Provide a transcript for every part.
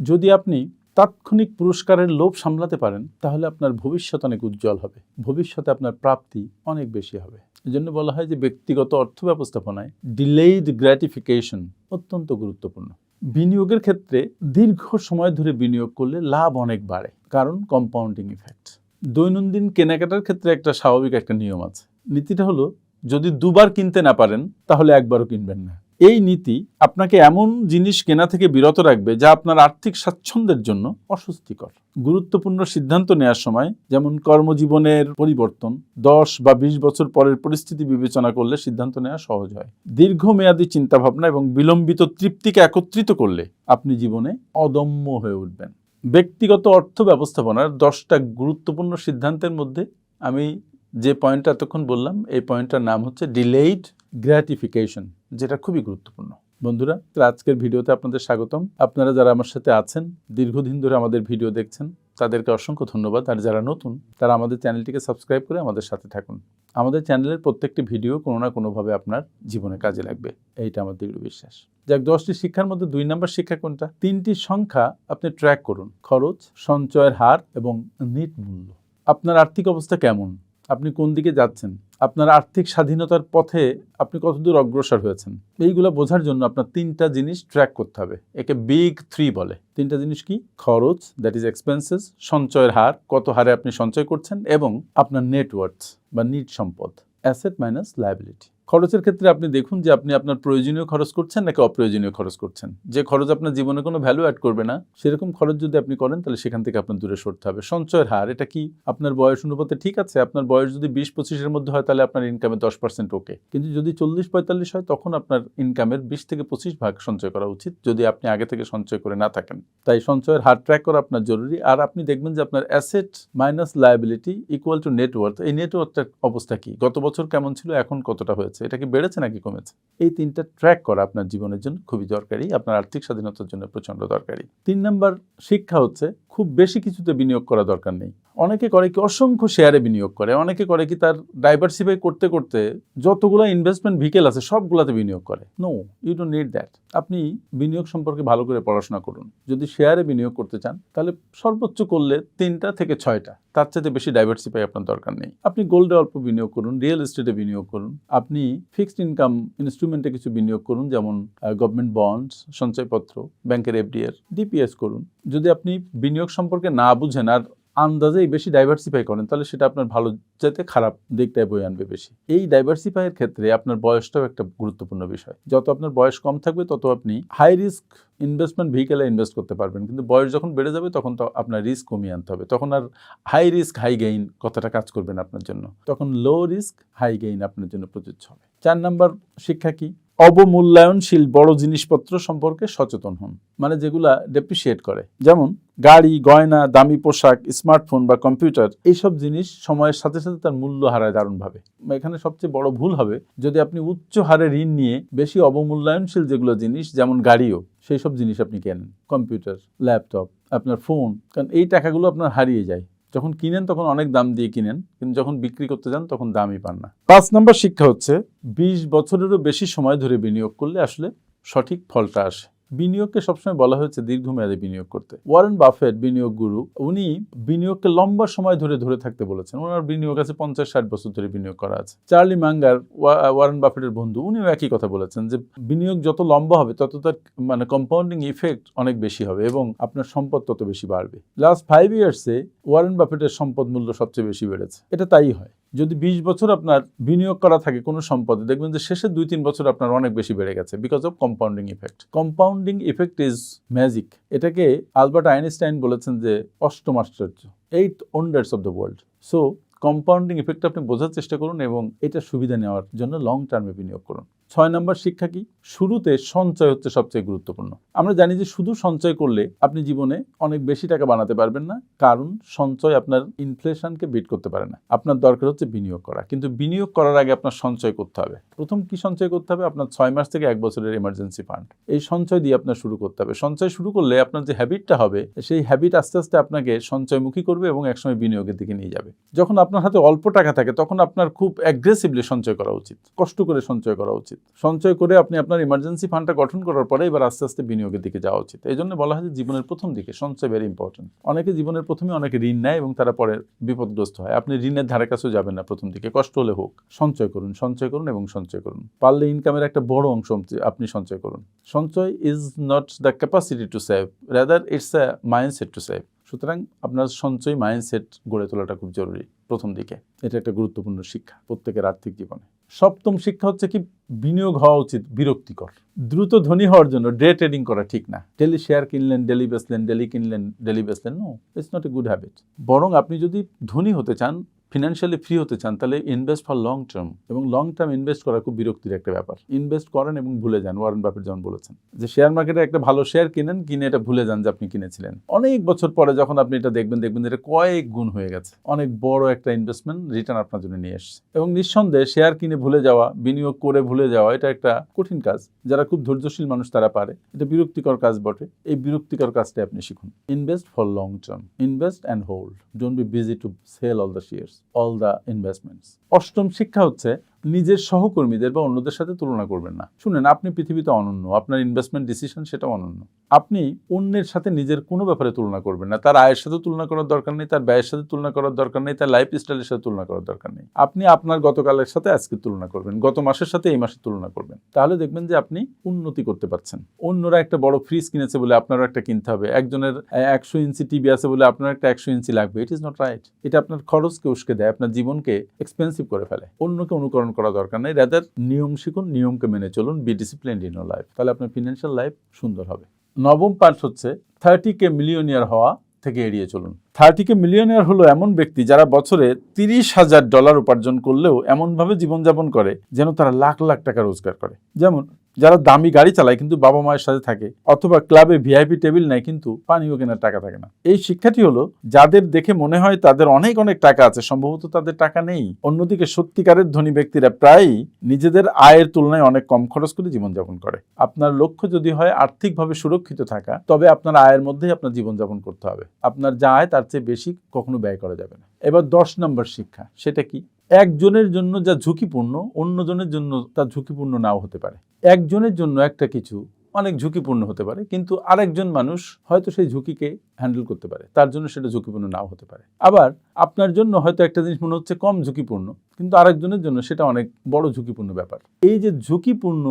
যদি আপনি তাৎক্ষণিক পুরস্কারের লোভ সামলাতে পারেন, তাহলে আপনার ভবিষ্যৎ অনেক উজ্জ্বল হবে। ভবিষ্যতে আপনার প্রাপ্তি অনেক বেশি হবে। এজন্য বলা হয় যে ব্যক্তিগত অর্থ ব্যবস্থাপনায় ডিলেইড গ্র্যাটিফিকেশন অত্যন্ত গুরুত্বপূর্ণ। বিনিয়োগের ক্ষেত্রে দীর্ঘ সময় ধরে বিনিয়োগ করলে লাভ অনেক বাড়ে, কারণ কম্পাউন্ডিং ইফেক্ট দৈনন্দিন কেনাকাটার ক্ষেত্রে একটা স্বাভাবিক একটা নিয়ম আছে। নীতিটা হলো, যদি দুবার কিনতে না পারেন, তাহলে একবারও কিনবেন না। এই নীতি আপনাকে এমন জিনিস কেনা থেকে বিরত রাখবে যা আপনার আর্থিক স্বাচ্ছন্দ্যের জন্য অস্বস্তিকর। গুরুত্বপূর্ণ সিদ্ধান্ত নেওয়ার সময় যেমন কর্মজীবনের পরিবর্তন, দশ বা বিশ বছর পরের পরিস্থিতি বিবেচনা করলে সিদ্ধান্ত নেওয়া সহজ হয়। দীর্ঘমেয়াদী চিন্তাভাবনা এবং বিলম্বিত তৃপ্তিকে একত্রিত করলে আপনি জীবনে অদম্য হয়ে উঠবেন। ব্যক্তিগত অর্থ ব্যবস্থাপনার দশটা গুরুত্বপূর্ণ সিদ্ধান্তের মধ্যে আমি যে পয়েন্টটা এতক্ষণ বললাম, এই পয়েন্টটার নাম হচ্ছে ডিলেইড গ্র্যাটিফিকেশন, যেটা খুবই গুরুত্বপূর্ণ। বন্ধুরা আজকের ভিডিওতে আপনাদের স্বাগতম। আপনারা যারা আমার সাথে আছেন, দীর্ঘদিন ধরে আমাদের ভিডিও দেখছেন, তাদেরকে অসংখ্য ধন্যবাদ। আর যারা নতুন, তারা আমাদের চ্যানেলটিকে সাবস্ক্রাইব করে আমাদের সাথে থাকুন। আমাদের চ্যানেলের প্রত্যেকটি ভিডিও কোনো না কোনোভাবে আপনার জীবনে কাজে লাগবে। এইটা আমার দৃঢ় বিশ্বাস। যাক, দশটি শিক্ষার মধ্যে দুই নম্বর শিক্ষা কোনটা? তিনটি সংখ্যা আপনি ট্র্যাক করুন। খরচ, সঞ্চয়ের হার এবং নিট মূল্য। আপনার আর্থিক অবস্থা কেমন? আপনি কোন দিকে যাচ্ছেন? আপনার আর্থিক স্বাধীনতার পথে আপনি কতদূর অগ্রসর হয়েছেন? এইগুলো বোঝার জন্য আপনার তিনটা জিনিস ট্র্যাক করতে হবে। একে বিগ থ্রি বলে। তিনটা জিনিস কি? খরচ দ্যাট ইজ এক্সপেন্সেস সঞ্চয়ের হার, কত হারে আপনি সঞ্চয় করছেন এবং আপনার নেটওয়ার্থ বা নিট সম্পদ অ্যাসেট মাইনাস লায়াবিলিটি খরচের ক্ষেত্রে আপনি দেখুন যে আপনি আপনার প্রয়োজনীয় খরচ করছেন নাকি অপ্রয়োজনীয় খরচ করছেন। যে খরচ আপনার জীবনে কোনো ভ্যালু অ্যাড করবে না, সেরকম খরচ যদি আপনি করেন, তাহলে সেখান থেকে আপনার দূরে সরতে হবে। সঞ্চয়ের হার, এটা কি? আপনার বয়স অনুপাতে ঠিক আছে, আপনার বয়স যদি বিশ পঁচিশের মধ্যে হয়, তাহলে আপনার ইনকামে দশ পার্সেন্ট ওকে কিন্তু যদি চল্লিশ পঁয়তাল্লিশ হয়, তখন আপনার ইনকামের বিশ থেকে পঁচিশ ভাগ সঞ্চয় করা উচিত, যদি আপনি আগে থেকে সঞ্চয় করে না থাকেন। তাই সঞ্চয়ের হার ট্র্যাক করা আপনার জরুরি। আর আপনি দেখবেন যে আপনার asset minus liability equal to net worth এই নেটওয়ার্থটার অবস্থা কি? গত বছর কেমন ছিল, এখন কতটা হয়েছে? এটা কি বেড়েছে নাকি কমেছে? এই তিনটা ট্র্যাক করা আপনার জীবনের জন্য খুবই দরকারি, আপনার আর্থিক স্বাধীনতার জন্য প্রচণ্ড দরকারি। তিন নম্বর শিক্ষা হচ্ছে, খুব বেশি কিছুতে বিনিয়োগ করা দরকার নেই। অনেকে করে কি অসংখ্য শেয়ারে বিনিয়োগ করে, অনেকে করে কি তার ডাইভার্সিফাই করতে করতে যতগুলো ইনভেস্টমেন্ট ভিকেল আছে সবগুলোতে বিনিয়োগ করে। No you don't need that আপনি বিনিয়োগ সম্পর্কে ভালো করে পড়াশোনা করুন। যদি শেয়ারে বিনিয়োগ করতে চান, তাহলে সর্বোচ্চ করলে তিনটা থেকে ছয়টা। তার চাইতে বেশি ডাইভার্সিফাই আপনার দরকার নেই। আপনি গোল্ডে অল্প বিনিয়োগ করুন রিয়েল এস্টেটে বিনিয়োগ করুন। আপনি ফিক্সড ইনকাম ইনস্ট্রুমেন্টে কিছু বিনিয়োগ করুন, যেমন গভর্নমেন্ট বন্ডস সঞ্চয়পত্র ব্যাংকের এফডিএর ডিপিএস করুন। যদি আপনি বিনিয়োগ সম্পর্কে না বুঝেন, আর আন্দাজেই বেশি ডাইভার্সিফাই করেন, তাহলে সেটা আপনার ভালো যাতে খারাপ দিকটায় বই আনবে বেশি। এই ডাইভার্সিফাইয়ের ক্ষেত্রে আপনার বয়সটাও একটা গুরুত্বপূর্ণ বিষয়। যত আপনার বয়স কম থাকবে, তত আপনি হাই রিস্ক ইনভেস্টমেন্ট ভেহিকেলে ইনভেস্ট করতে পারবেন। কিন্তু বয়স যখন বেড়ে যাবে, তখন তো আপনার রিস্ক কমিয়ে আনতে হবে। তখন আর হাই রিস্ক হাই গেইন কথাটা কাজ করবে না আপনার জন্য। তখন লো রিস্ক হাই গেইন আপনার জন্য প্রযোজ্য হবে। চার নাম্বার শিক্ষা কি? অবমূল্যায়নশীল বড় জিনিসপত্র সম্পর্কে সচেতন হন মানে যেগুলা ডেপ্রিসিয়েট করে। যেমন গাড়ি, গয়না, দামি পোশাক স্মার্টফোন বা কম্পিউটার এইসব জিনিস সময়ের সাথে সাথে তার মূল্য হারায় দারুণভাবে। এখানে সবচেয়ে বড় ভুল হবে, যদি আপনি উচ্চ হারে ঋণ নিয়ে বেশি অবমূল্যায়নশীল যেগুলো জিনিস, যেমন গাড়িও সেই সব জিনিস আপনি কেনেন। কম্পিউটার ল্যাপটপ আপনার ফোন কারণ এই টাকাগুলো আপনার হারিয়ে যায়। যখন কিনেন তখন অনেক দাম দিয়ে কিনেন, কিন্তু যখন বিক্রি করতে যান তখন দামই পান না। পাঁচ নম্বর শিক্ষা হচ্ছে, বিশ বছরেরও বেশি সময় ধরে বিনিয়োগ করলে আসলে সঠিক ফলটা আসে। বিনিয়োগকে সবসময় বলা হয়েছে দীর্ঘমেয়াদে বিনিয়োগ করতে। ওয়ারেন বাফেট বিনিয়োগ গুরু, উনি বিনিয়োগকে লম্বা সময় ধরে ধরে থাকতে বলেছেন। ওনার বিনিয়োগ আছে পঞ্চাশ ষাট বছর ধরে বিনিয়োগ করা আছে। চার্লি ম্যাঙ্গার ওয়া- ওয়ারেন বাফেটের বন্ধু, উনিও একই কথা বলেছেন যে বিনিয়োগ যত লম্বা হবে, তত তার মানে কম্পাউন্ডিং ইফেক্ট অনেক বেশি হবে এবং আপনার সম্পদ তত বেশি বাড়বে। লাস্ট ফাইভ ইয়ার্সে ওয়ারেন বাফেটের সম্পদ মূল্য সবচেয়ে বেশি বেড়েছে। এটা তাই হয়। যদি বিশ বছর আপনার বিনিয়োগ করা থাকে কোনো সম্পদে, দেখবেন যে শেষে দুই, তিন বছর আপনার অনেক বেশি বেড়ে গেছে because of compounding effect compounding effect is magic এটাকে আলবার্ট আইনস্টাইন বলেছেন যে অষ্টম আশ্চর্য eight wonders of the world so compounding effect আপনি বোঝার চেষ্টা করুন এবং এটা সুবিধা নেওয়ার জন্য লং টার্মে বিনিয়োগ করুন। ছয় নম্বর শিক্ষা কি? শুরুতে সঞ্চয় হচ্ছে সবচেয়ে গুরুত্বপূর্ণ। আমরা জানি যে শুধু সঞ্চয় করলে আপনি জীবনে অনেক বেশি টাকা বানাতে পারবেন না, কারণ সঞ্চয় আপনার ইনফ্লেশনকে বিট করতে পারে না। আপনার দরকার হচ্ছে বিনিয়োগ করা। কিন্তু বিনিয়োগ করার আগে আপনার সঞ্চয় করতে হবে। প্রথম কি সঞ্চয় করতে হবে? আপনার ছয় মাস থেকে এক বছরের এমার্জেন্সি ফান্ড এই সঞ্চয় দিয়ে আপনার শুরু করতে হবে। সঞ্চয় শুরু করলে আপনার যে হ্যাবিটটা হবে, সেই হ্যাবিট আস্তে আস্তে আপনাকে সঞ্চয়মুখী করবে এবং একসময় বিনিয়োগের দিকে নিয়ে যাবে। যখন আপনার হাতে অল্প টাকা থাকে, তখন আপনার খুব অ্যাগ্রেসিভলি সঞ্চয় করা উচিত। কষ্ট করে সঞ্চয় করা উচিত। উচিত। সঞ্চয় করে আপনি আপনার ইমার্জেন্সি ফান্ডটা গঠন করার পরে এবার আস্তে আস্তে বিনিয়োগের দিকে যাওয়া উচিত। এই জন্য বলা হয় যে জীবনের প্রথম দিকে সঞ্চয় ভেরি ইম্পর্টেন্ট অনেকে জীবনের প্রথমে অনেকে ঋণ নেয় এবং তারা পরে বিপদগ্রস্ত হয়। আপনি ঋণের ধারে কাছেও যাবেন না প্রথম দিকে, কষ্ট হলে হোক। সঞ্চয় করুন সঞ্চয় করুন এবং সঞ্চয় করুন। পারলে ইনকামের একটা বড় অংশ আপনি সঞ্চয় করুন। সঞ্চয় is not the capacity to save rather it's a mindset to save সুতরাং আপনার সঞ্চয় মাইন্ডসেট গড়ে তোলাটা খুব জরুরি প্রথম দিকে। এটা একটা গুরুত্বপূর্ণ শিক্ষা প্রত্যেকের আর্থিক জীবনে। সপ্তম শিক্ষা হচ্ছে কি বিনিয়োগ হওয়া উচিত, বিরক্তিকর। দ্রুত ধনী হওয়ার জন্য ডে ট্রেডিং করা ঠিক না। ডেলি শেয়ার কিনলেন, ডেলি বেচলেন, ডেলি কিনলেন, daily বেচলেন no it's not a good habit বরং আপনি যদি ধনী হতে চান ফিনান্সিয়ালি ফ্রি হতে চান, তাহলে ইনভেস্ট ফর লং টার্ম এবং লং টার্ম ইনভেস্ট করা খুব বিরক্তির একটা ব্যাপার। ইনভেস্ট করেন এবং ভুলে যান ওয়ারেন বাফেট যেমন বলেছেন। যে শেয়ার মার্কেটে একটা ভালো শেয়ার কিনেন, কিনে এটা ভুলে যান যে আপনি কিনেছিলেন। অনেক বছর পরে যখন আপনি এটা দেখবেন দেখবেন এটা কয়েক গুণ হয়ে গেছে। অনেক বড় একটা ইনভেস্টমেন্ট রিটার্ন আপনার জন্য নিয়ে এসছে। এবং নিঃসন্দেহে শেয়ার কিনে ভুলে যাওয়া, বিনিয়োগ করে ভুলে যাওয়া, এটা একটা কঠিন কাজ। যারা খুব ধৈর্যশীল মানুষ, তারা পারে। এটা বিরক্তিকর কাজ বটে। এই বিরক্তিকর কাজটা আপনি শিখুন। Invest for long term invest and hold don't be busy to sell all the shares all the investments অষ্টম শিক্ষা হচ্ছে নিজের সহকর্মীদের বা অন্যদের সাথে তুলনা করবেন না। শুনেন, আপনি পৃথিবীতে অনন্য, আপনার ইনভেস্টমেন্ট ডিসিশন সেটা অনন্য। আপনি অন্যের সাথে নিজের কোনো ব্যাপারে তুলনা করবেন না। তার আয়ের সাথে তুলনা করার দরকার নেই, তার ব্যয়ের সাথে তুলনা করার দরকার নেই, তার লাইফ স্টাইলের সাথে তুলনা করার দরকার নেই। আপনি আপনার গতকালের সাথে আজকে তুলনা করবেন, গত মাসের সাথে এই মাসে তুলনা করবেন। তাহলে দেখবেন যে আপনি উন্নতি করতে পারছেন। অন্যরা একটা বড় ফ্রিজ কিনেছে বলে আপনারও একটা কিনতে হবে, একজনের একশো ইঞ্চি টিভি আছে বলে আপনার একটা একশো ইঞ্চি লাগবে। ইট ইজ নট রাইট এটা আপনার খরচকে উস্কে দেয়, আপনার জীবনকে এক্সপেন্সিভ করে ফেলে। অন্যকে অনুকরণ করা দরকার নেই। রাদার নিয়ম শিখুন, নিয়মকে মেনে চলুন বি ডিসিপ্লিন ইন লাইফ তাহলে আপনার ফিনান্সিয়াল লাইফ সুন্দর হবে। নবম পার্ট হচ্ছে থার্টি কে মিলিয়নিয়ার হওয়া থেকে এড়িয়ে চলুন। থার্টি কে মিলিয়নিয়ার হলো এমন ব্যক্তি যারা বছরে তিরিশ হাজার ডলার উপার্জন করলেও এমনভাবে জীবনযাপন করে যেন তারা লাখ লাখ টাকা রোজগার করে। যেমন, যারা দামি গাড়ি চালায় কিন্তু বাবা মায়ের সাথে থাকে, অথবা ক্লাবে ভিআইপি টেবিল নেয় কিন্তু পানীয় কেনার টাকা থাকে না। এই শিক্ষাটি হলো, যাদের দেখে মনে হয় তাদের অনেক অনেক টাকা আছে, সম্ভবত তাদের টাকা নেই। অন্যদিকে সত্যিকারের ধনী ব্যক্তিরা প্রায়ই নিজেদের আয়ের তুলনায় অনেক কম খরচ করে জীবনযাপন করে। আপনার লক্ষ্য যদি হয় আর্থিকভাবে সুরক্ষিত থাকা, তবে আপনার আয়ের মধ্যেই আপনার জীবনযাপন করতে হবে। আপনার যা আয় তার চেয়ে বেশি কখনো ব্যয় করা যাবে না। এবার দশ নম্বর শিক্ষা, সেটা কি? একজনের জন্য যা ঝুঁকিপূর্ণ, অন্যজনের জন্য তা ঝুঁকিপূর্ণ নাও হতে পারে। একজনের জন্য একটা কিছু অনেক ঝুঁকিপূর্ণ হতে পারে, কিন্তু আরেকজন মানুষ হয়তো সেই ঝুঁকিকে হ্যান্ডেল করতে পারে, তার জন্য সেটা ঝুঁকিপূর্ণ নাও হতে পারে। আবার আপনার জন্য হয়তো একটা জিনিস মনে হচ্ছে কম ঝুঁকিপূর্ণ, কিন্তু আরেকজনের জন্য সেটা অনেক বড় ঝুঁকিপূর্ণ ব্যাপার। এই যে ঝুঁকিপূর্ণ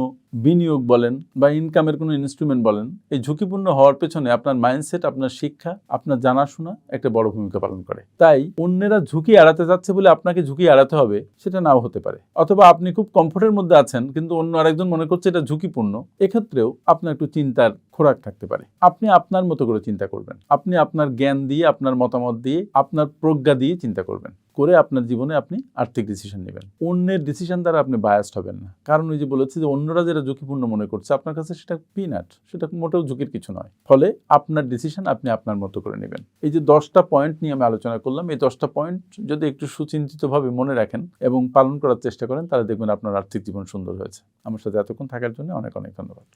বিনিয়োগ বলেন বা ইনকামের কোনো ইনস্ট্রুমেন্ট বলেন, এই ঝুঁকিপূর্ণ হওয়ার পেছনে আপনার মাইন্ডসেট আপনার শিক্ষা, আপনার জানাশোনা একটা বড় ভূমিকা পালন করে। তাই অন্যেরা ঝুঁকি এড়াতে যাচ্ছে বলে আপনাকে ঝুঁকি এড়াতে হবে, সেটা নাও হতে পারে। অথবা আপনি খুব কমফোর্টের মধ্যে আছেন, কিন্তু অন্য আরেকজন মনে করছে এটা ঝুঁকিপূর্ণ, এক্ষেত্রেও আপনার একটু চিন্তার খোরাক থাকতে পারে। আপনি আপনার মতো করে চিন্তা করবেন। আপনি আপনার জ্ঞান দিয়ে, আপনার মতামত দিয়ে, আপনার প্রজ্ঞা দিয়ে চিন্তা করবেন। করে আপনার জীবনে আপনি আর্থিক ডিসিশন নেবেন। অন্যের ডিসিশন দ্বারা আপনি বায়াসড হবেন না। কারণ ওই যে বলেছি যে অন্যরা যেটা ঝুঁকিপূর্ণ মনে করছে, আপনার কাছে সেটা পিনাট সেটা মোটেও ঝুঁকির কিছু নয়। ফলে আপনার ডিসিশন আপনি আপনার মতো করে নেবেন। এই যে দশটা পয়েন্ট নিয়ে আমি আলোচনা করলাম, এই দশটা পয়েন্ট যদি একটু সুচিন্তিতভাবে মনে রাখেন এবং পালন করার চেষ্টা করেন, তাহলে দেখবেন আপনার আর্থিক জীবন সুন্দর হয়েছে। আমার সাথে এতক্ষণ থাকার জন্য অনেক অনেক ধন্যবাদ।